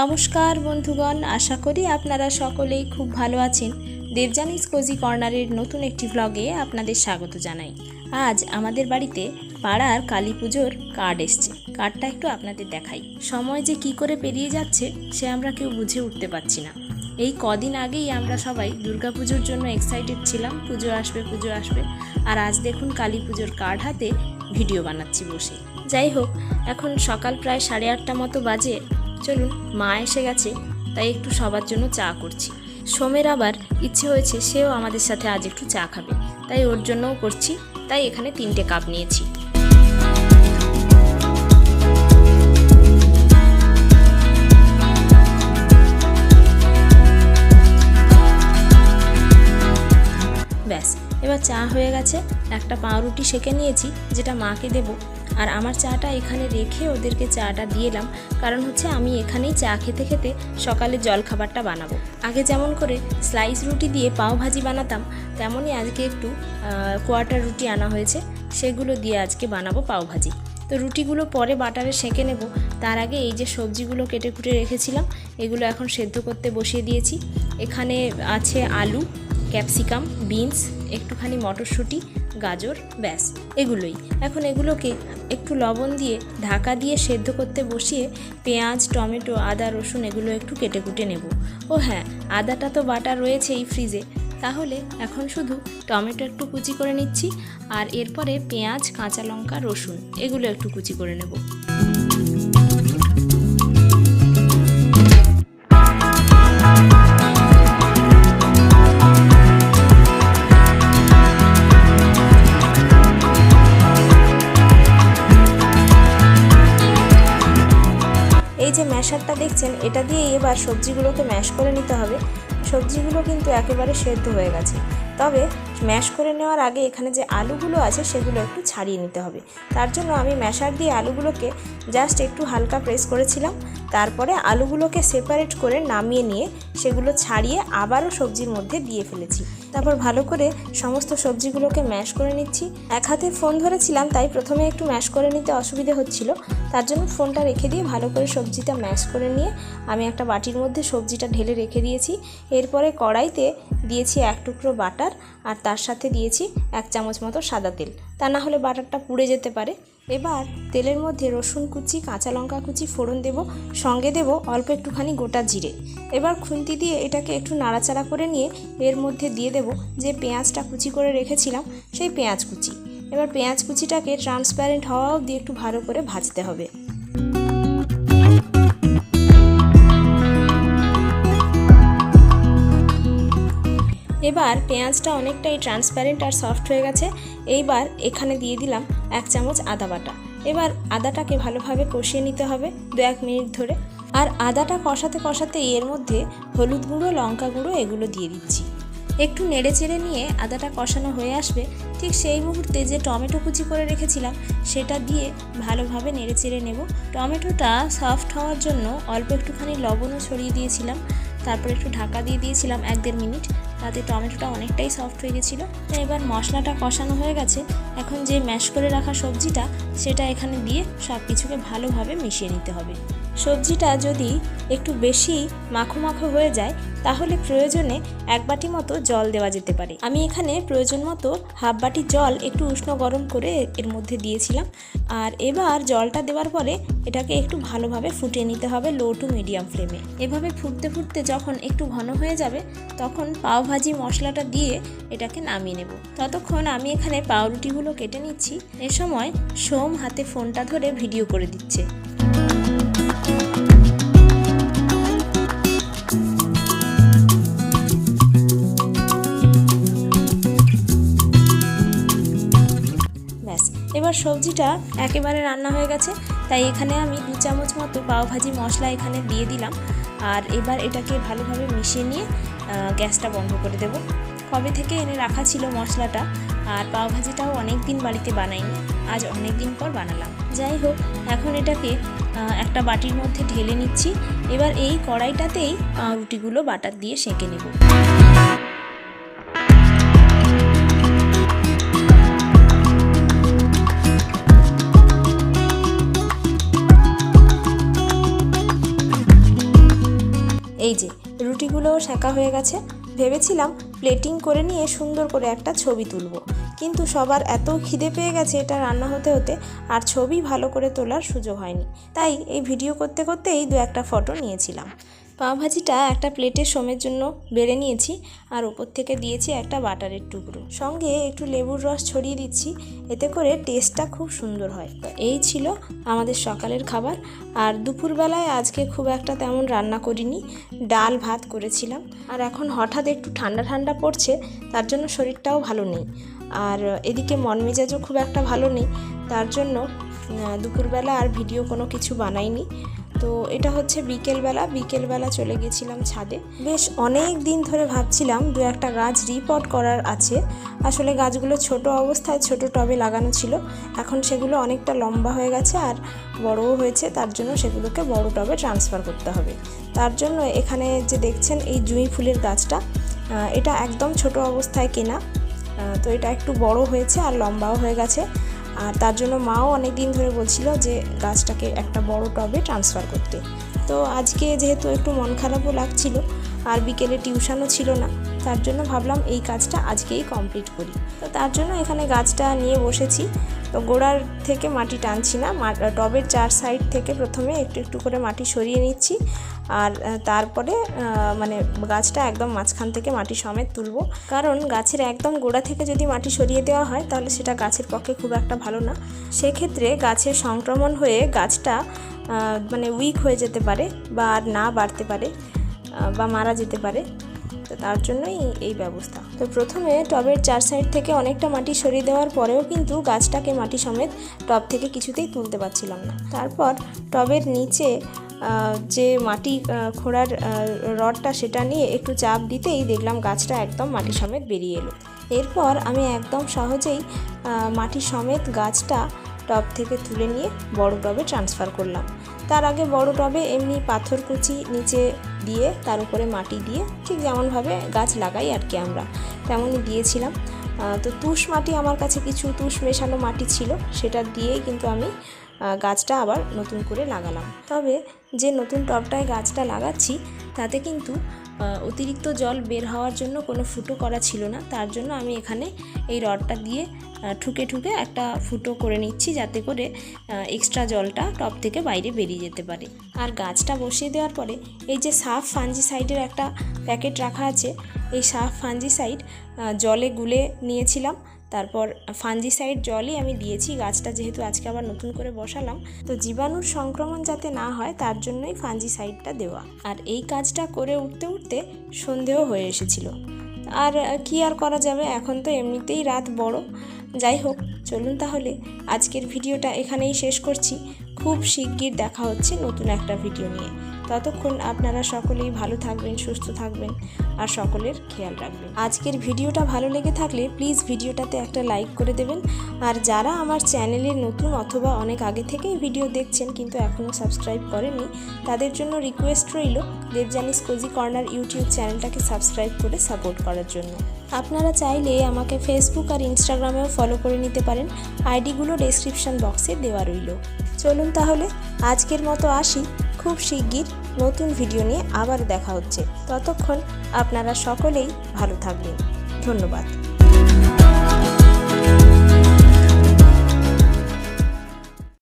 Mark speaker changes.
Speaker 1: নমস্কার বন্ধুগণ, আশা করি আপনারা সকলেই খুব ভালো আছেন। দেবজানিস কোজি কর্নারের নতুন একটি ভ্লগে আপনাদের স্বাগত জানাই। আজ আমাদের বাড়িতে পাড়ার কালী পুজোর কার্ড এসছে। কার্ডটা একটু আপনাদের দেখাই। সময় যে কি করে পেরিয়ে যাচ্ছে, সে আমরা কেউ বুঝে উঠতে পারছি না। এই কদিন আগেই আমরা সবাই দুর্গাপুজোর জন্য এক্সাইটেড ছিলাম। পুজো আসবে পুজো আসবে। আর আজ দেখুন কালী পুজোর কার্ড হাতে ভিডিও বানাচ্ছি বসে। যাই হোক, এখন সকাল প্রায় সাড়ে আটটা মতো বাজে। চলুন, মা এসে গেছে, তাই একটু সবার জন্য চা করছি। সোমের আবার ইচ্ছে হয়েছে সেও আমাদের সাথে আজ একটু চা খাবে, তাই ওর জন্যও করছি, তাই এখানে তিনটে কাপ নিয়েছি। ব্যাস, এবার চা হয়ে গেছে, একটা পাউরুটি সেকে নিয়েছি, যেটা মাকে দেব। আর আমার চাটা এখানে রেখে ওদেরকে চাটা দিয়ে এলাম। কারণ হচ্ছে আমি এখানেই চা খেতে খেতে সকালে জল খাবারটা বানাবো। আগে যেমন করে স্লাইস রুটি দিয়ে পাও ভাজি বানাতাম, তেমনই আজকে একটু কোয়ার্টার রুটি আনা হয়েছে। সেগুলো দিয়ে আজকে বানাবো পাও ভাজি। তো রুটিগুলো পরে বাটারে সেঁকে নেব। তার আগে এই যে সবজিগুলো কেটে কুটে রেখেছিলাম, এগুলো এখন সেদ্ধ করতে বসিয়ে দিয়েছি। এখানে আছে আলু, ক্যাপসিকাম, বিনস, একটুখানি মটরশুঁটি গাজর, ব্যাস, এগুলোই। এখন এগুলোকে একটু লবণ দিয়ে ঢাকা দিয়ে সেদ্ধ করতে বসিয়ে পেঁয়াজ, টমেটো, আদা, রসুন এগুলো একটু কেটে কুটে নেব। ও হ্যাঁ আদাটা তো বাটা রয়েছে এই ফ্রিজে। তাহলে এখন শুধু টমেটো একটু কুচি করে নিচ্ছি আর এরপরে পেঁয়াজ, কাঁচা লঙ্কা, রসুন এগুলো একটু কুচি করে নেব। দেখছেন এটা দিয়ে এবার সবজিগুলোকে ম্যাশ করে নিতে হবে। সবজিগুলো কিন্তু একেবারে সেদ্ধ হয়ে গেছে। তবে ম্যাশ করে নেওয়ার আগে এখানে যে আলুগুলো আছে সেগুলো একটু ছাড়িয়ে নিতে হবে। তার জন্য আমি ম্যাশার দিয়ে আলুগুলোকে জাস্ট একটু হালকা প্রেস করেছিলাম। তারপরে আলুগুলোকে সেপারেট করে নামিয়ে নিয়ে সেগুলো ছাড়িয়ে আবারও সবজির মধ্যে দিয়ে ফেলেছি। তারপর ভালো করে সমস্ত সবজিগুলোকে ম্যাশ করে নিচ্ছি। এক হাতে ফোন ধরেছিলাম, তাই প্রথমে একটু ম্যাশ করে নিতে অসুবিধে হচ্ছিল। তার জন্য ফোনটা রেখে দিয়ে ভালো করে সবজিটা ম্যাশ করে নিয়ে আমি একটা বাটির মধ্যে সবজিটা ঢেলে রেখে দিয়েছি। এরপরে কড়াইতে দিয়েছি এক টুকরো বাটার আর তার সাথে দিয়েছি এক চামচ মতো সাদা তেল। তা না হলে বাটারটা পুড়ে যেতে পারে। এবার তেলের মধ্যে রসুন কুচি, কাঁচা লঙ্কা কুচি, ফোড়ন দেব, সঙ্গে দেব অল্প একটুখানি গোটা জিরে। এবার খুন্তি দিয়ে এটাকে একটু নাড়াচাড়া করে নিয়ে এর মধ্যে দিয়ে দেব যে পেঁয়াজটা কুচি করে রেখেছিলাম, সেই পেঁয়াজ কুচি। এবার পেঁয়াজ কুচিটাকে ট্রান্সপ্যারেন্ট হওয়া অবধি একটু ভালো করে ভাজতে হবে। এবার পেঁয়াজটা অনেকটাই ট্রান্সপ্যারেন্ট আর সফট হয়ে গেছে। এইবার এখানে দিয়ে দিলাম এক চামচ আদা বাটা। এবার আদাটাকে ভালোভাবে কষিয়ে নিতে হবে দু এক মিনিট ধরে। আর আদাটা কষাতে কষাতে এর মধ্যে হলুদ গুঁড়ো, লঙ্কা গুঁড়ো এগুলো দিয়ে দিচ্ছি। একটু নেড়ে চেড়ে নিয়ে আদাটা কষানো হয়ে আসবে, ঠিক সেই মুহূর্তে যে টমেটো কুচি করে রেখেছিলাম, সেটা দিয়ে ভালোভাবে নেড়ে চেড়ে নেব। টমেটোটা সফট হওয়ার জন্য অল্প একটুখানি লবণও ছড়িয়ে দিয়েছিলাম, তারপর একটু ঢাকা দিয়ে দিয়েছিলাম এক দেড় মিনিট। তাতে টমেটোটা অনেকটাই সফট হয়ে গেছিল। এবার মশলাটা কষানো হয়ে গেছে। এখন যে ম্যাশ করে রাখা সবজিটা, সেটা এখানে দিয়ে সব কিছুকে ভালোভাবে মিশিয়ে নিতে হবে। সবজিটা যদি একটু বেশি মাখো মাখো হয়ে যায়, তাহলে প্রয়োজনে এক বাটি মতো জল দেওয়া যেতে পারে। আমি এখানে প্রয়োজন মতো হাফ বাটি জল একটু উষ্ণ গরম করে এর মধ্যে দিয়েছিলাম। আর এবার জলটা দেওয়ার পরে এটাকে একটু ভালোভাবে ফুটিয়ে নিতে হবে লো টু মিডিয়াম ফ্লেমে। এভাবে ফুটতে ফুটতে যখন একটু ঘন হয়ে যাবে, তখন পাও ভাজি মশলাটা দিয়ে এটাকে নামিয়ে নেব। ততক্ষণ আমি এখানে পাউরুটিগুলো কেটে নিচ্ছি। এ সময় সোম হাতে ফোনটা ধরে ভিডিও করে দিচ্ছে। এবার সবজিটা একেবারে রান্না হয়ে গেছে, তাই এখানে আমি দু চামচ মতো পাওভাজি মশলা এখানে দিয়ে দিলাম। আর এবার এটাকে ভালোভাবে মিশিয়ে নিয়ে গ্যাসটা বন্ধ করে দেব। কবে থেকে এনে রাখা ছিল মশলাটা, আর পাওভাজিটাও অনেক দিন বাড়িতে বানাইনি, আজ অনেক দিন পর বানালাম। যাই হোক, এখন এটাকে একটা বাটির মধ্যে ঢেলে নিচ্ছি। এবার এই কড়াইটাতেই রুটিগুলো বাটার দিয়ে সেঁকে নেব। আদাও সেঁকা হয়ে গেছে। ভেবেছিলাম প্লেটিং করে নিয়ে সুন্দর করে একটা ছবি তুলব। কিন্তু সবার এত খিদে পেয়ে গেছে এটা রান্না হতে হতে আর ছবি ভালো করে তোলার সুযোগ হয়নি। তাই এই ভিডিও করতে করতেই দু একটা ফটো নিয়েছিলাম। পাওভাজিটা একটা প্লেটে সোমের জন্য বেড়ে নিয়েছি আর ওপর থেকে দিয়েছি একটা বাটারের টুকরো। সঙ্গে একটু লেবুর রস ছড়িয়ে দিচ্ছি, এতে করে টেস্টটা খুব সুন্দর হয়। এই ছিল আমাদের সকালের খাবার। আর দুপুরবেলায় আজকে খুব একটা তেমন রান্না করিনি, ডাল ভাত করেছিলাম। আর এখন হঠাৎ একটু ঠান্ডা ঠান্ডা পড়ছে, তার জন্য শরীরটাও ভালো নেই। আর এদিকে মন মেজাজও খুব একটা ভালো নেই, তার জন্য দুপুরবেলা আর ভিডিও কোনো কিছু বানাইনি। তো এটা হচ্ছে বিকেলবেলা বিকেলবেলা চলে গেছিলাম ছাদে। বেশ অনেক দিন ধরে ভাবছিলাম দু একটা গাছ রিপট করার আছে। আসলে গাছগুলো ছোট অবস্থায় ছোট টবে লাগানো ছিল। এখন সেগুলো অনেকটা লম্বা হয়ে গেছে আর বড়ও হয়েছে, তার জন্য সেগুলোকে বড় টবে ট্রান্সফার করতে হবে। তার জন্য এখানে যে দেখছেন এই জুঁই ফুলের গাছটা এটা একদম ছোট অবস্থায় কেনা। তো এটা একটু বড় হয়েছে আর লম্বাও হয়ে গেছে। আর তার জন্য মাও অনেক দিন ধরে বলছিল যে গাছটাকে একটা বড় টবে ট্রান্সফার করতে। তো আজকে যেহেতু একটু মন খারাপও লাগছিল আর বিকেলে টিউশনও ছিল না, তার জন্য ভাবলাম এই কাজটা আজকেই কমপ্লিট করি। তো তার জন্য এখানে গাছটা নিয়ে বসেছি। তো গোড়ার থেকে মাটি টানছি না টবের চার সাইড থেকে প্রথমে একটু একটু করে মাটি সরিয়ে নিচ্ছি। আর তারপরে মানে গাছটা একদম মাঝখান থেকে মাটি সমেত তুলব। কারণ গাছের একদম গোড়া থেকে যদি মাটি সরিয়ে দেওয়া হয়, তাহলে সেটা গাছের পক্ষে খুব একটা ভালো না। সেক্ষেত্রে গাছের সংক্রমণ হয়ে গাছটা মানে উইক হয়ে যেতে পারে বা আর না বাড়তে পারে বা মারা যেতে পারে। তো তার জন্যই এই ব্যবস্থা। তো প্রথমে টবের চার সাইড থেকে অনেকটা মাটি সরিয়ে দেওয়ার পরেও কিন্তু গাছটাকে মাটি সমেত টব থেকে কিছুতেই তুলতে পারছিলাম না। তারপর টবের নিচে যে মাটি খোঁড়ার রডটা সেটা নিয়ে একটু চাপ দিতেই দেখলাম গাছটা একদম মাটি সমেত বেরিয়ে এলো। এরপর আমি একদম সহজেই মাটি সমেত গাছটা টব থেকে তুলে নিয়ে বড় টবে ট্রান্সফার করলাম। তার আগে বড় টবে এমনি পাথর কুচি নিচে দিয়ে, তার উপরে মাটি দিয়ে ঠিক যেমনভাবে গাছ লাগাই আর কি আমরা, তেমনই দিয়েছিলাম। তো তুষ মাটি আমার কাছে কিছু তুষ মেশানো মাটি ছিল, সেটা দিয়েই কিন্তু আমি গাছটা আবার নতুন করে লাগালাম। তবে যে নতুন টবটায় গাছটা লাগাচ্ছি, তাতে কিন্তু অতিরিক্ত জল বের হওয়ার জন্য কোনো ফুটো করা ছিল না। তার জন্য আমি এখানে এই রডটা দিয়ে ঠুকে ঠুকে একটা ফুটো করে নিচ্ছি যাতে করে এক্সট্রা জলটা টব থেকে বাইরে বেরিয়ে যেতে পারে। আর গাছটা বসিয়ে দেওয়ার পরে, এই যে সাফ ফাঞ্জিসাইডের একটা প্যাকেট রাখা আছে, এই সাফ ফাঞ্জিসাইড জলে গুলে নিয়েছিলাম। তারপর ফাঞ্জিসাইড জলই আমি দিয়েছি, গাছটা যেহেতু আজকে আবার নতুন করে বসালাম। তো জীবাণুর সংক্রমণ যাতে না হয়, তার জন্যই ফাঞ্জিসাইডটা দেওয়া। আর এই কাজটা করে উঠতে উঠতে সন্ধেও হয়ে এসেছিল। আর কি আর করা যাবে, এখন তো এমনিতেই রাত বড়। যাই হোক, চলুন তাহলে। আজকের ভিডিওটা এখানেই শেষ করছি। খুব শিগগির দেখা হচ্ছে নতুন একটা ভিডিও নিয়ে। ততক্ষণ আপনারা সকলেই ভালো থাকবেন, সুস্থ থাকবেন আর সকলের খেয়াল রাখবেন। আজকের ভিডিওটা ভালো লেগে থাকলে প্লিজ ভিডিওটাতে একটা লাইক করে দেবেন। আর যারা আমার চ্যানেলের নতুন অথবা অনেক আগে থেকেই ভিডিও দেখছেন কিন্তু এখনও সাবস্ক্রাইব করেনি তাদের জন্য রিকোয়েস্ট রইল দেবজানিস কোজি কর্নার ইউটিউব চ্যানেলটাকে সাবস্ক্রাইব করে সাপোর্ট করার জন্য। আপনারা চাইলে আমাকে ফেসবুক আর ইনস্টাগ্রামেও ফলো করে নিতে পারেন। আইডিগুলো ডেসক্রিপশন বক্সে দেওয়া রইল। চলুন তাহলে আজকের মতো আসি। খুব শিগগির নতুন ভিডিও নিয়ে আবার দেখা হচ্ছে। ততক্ষণ আপনারা সকলেই ভালো থাকবেন। ধন্যবাদ।